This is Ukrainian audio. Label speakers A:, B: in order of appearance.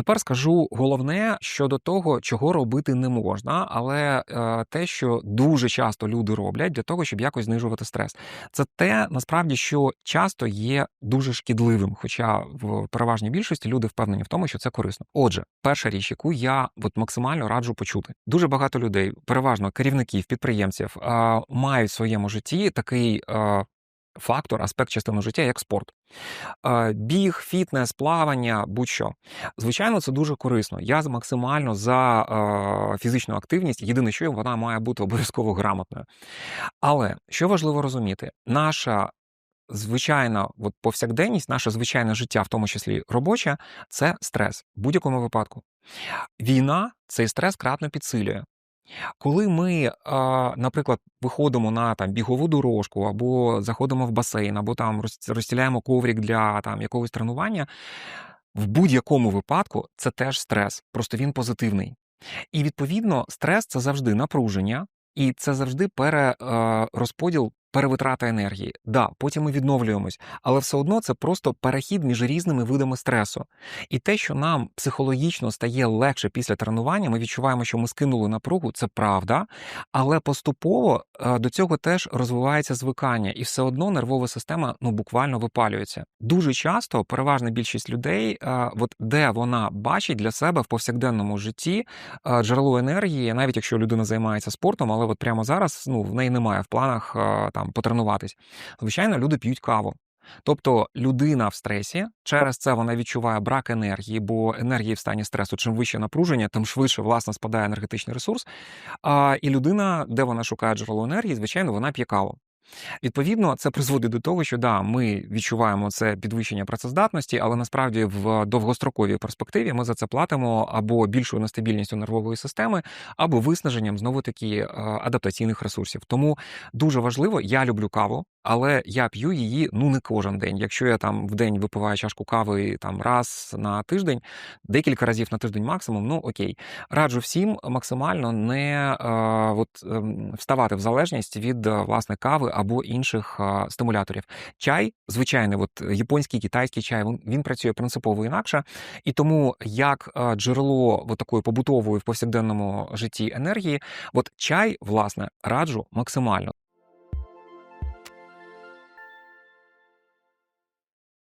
A: тепер скажу головне щодо того, чого робити не можна, але е, те, що дуже часто люди роблять для того, щоб якось знижувати стрес, це те насправді, що часто є дуже шкідливим. Хоча в переважній більшості люди впевнені в тому, що це корисно. Отже, перша річ, яку я от максимально раджу почути, дуже багато людей, переважно керівників, підприємців, е, мають в своєму житті такий. Фактор, аспект частини життя, як спорт. Е, Біг, фітнес, плавання, будь-що. Звичайно, це дуже корисно. Я максимально за е, фізичну активність. Єдине, що вона має бути обов'язково грамотною. Але що важливо розуміти, наша звичайна от, повсякденність, наше звичайне життя, в тому числі робоче, це стрес в будь-якому випадку. Війна цей стрес кратно підсилює. Коли ми, наприклад, виходимо на там бігову дорожку, або заходимо в басейн, або там розстіляємо коврік для там якогось тренування, в будь-якому випадку це теж стрес, просто він позитивний. І відповідно, стрес це завжди напруження, і це завжди перерозподіл, перевитрата енергії. Да, потім ми відновлюємось, але все одно це просто перехід між різними видами стресу. І те, що нам психологічно стає легше після тренування, ми відчуваємо, що ми скинули напругу, це правда, але поступово до цього теж розвивається звикання, і все одно нервова система ну буквально випалюється. Дуже часто переважна більшість людей, е, от де вона бачить для себе в повсякденному житті е, джерело енергії, навіть якщо людина займається спортом, але от прямо зараз ну в неї немає в планах е, там потренуватись. Звичайно, люди п'ють каву. Тобто людина в стресі, через це вона відчуває брак енергії, бо енергії в стані стресу, чим вище напруження, тим швидше власне спадає енергетичний ресурс. А, і людина, де вона шукає джерело енергії, звичайно, вона п'є каву. Відповідно, це призводить до того, що да, ми відчуваємо це підвищення працездатності, але насправді в довгостроковій перспективі ми за це платимо або більшою нестабільністю нервової системи, або виснаженням знову таки адаптаційних ресурсів. Тому дуже важливо, я люблю каву, але я п'ю її ну не кожен день. Якщо я там в день випиваю чашку кави там раз на тиждень, декілька разів на тиждень максимум, ну окей. Раджу всім максимально не е, от, е, вставати в залежність від е, власне кави або інших е, стимуляторів. Чай, звичайний, от японський, китайський чай, він, він працює принципово інакше, і тому як е, джерело от такої побутової в повсякденному житті енергії, от чай, власне, раджу максимально.